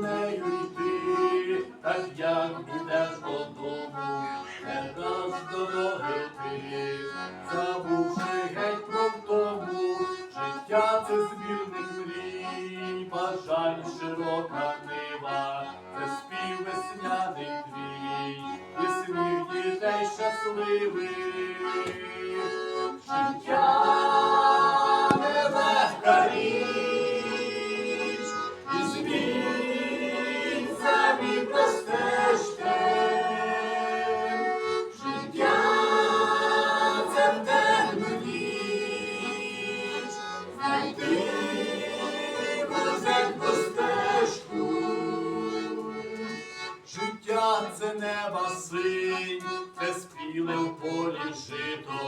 нею йти, так як підеш додому, не раз дороги ти, забувши геть про тому життя це збірних мрій, бажань широка нива, це спів весняний твій, і синів дітей щасливих. життя. Це неба синь, це спіле в полі жито.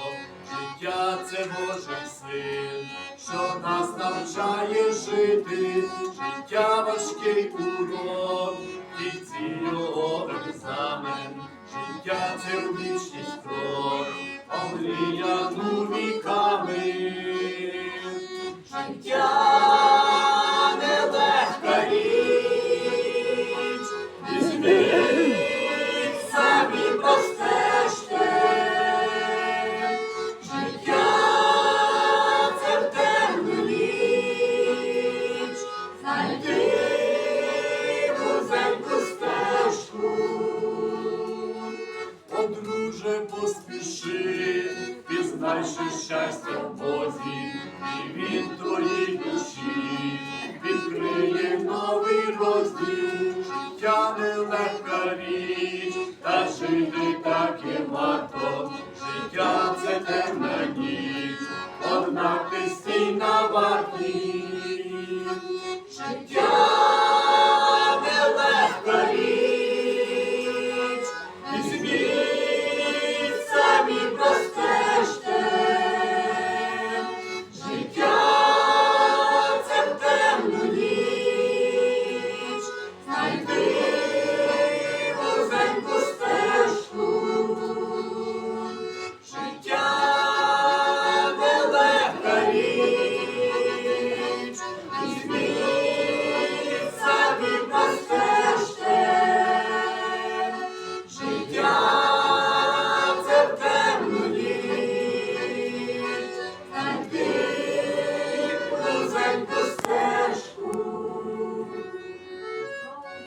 Життя це Божий син, що нас навчає жити. Життя важкий урок, кінці його екзамен. Життя це в вічність крок, омріяну віками. Життя поспіши, ти знаєш щастя в Бозі, і він твоїй душі відкриє новий розділ, життя нелегка річ, та жити так і варто, життя це темна ніч, однак ти стій на варті, життя.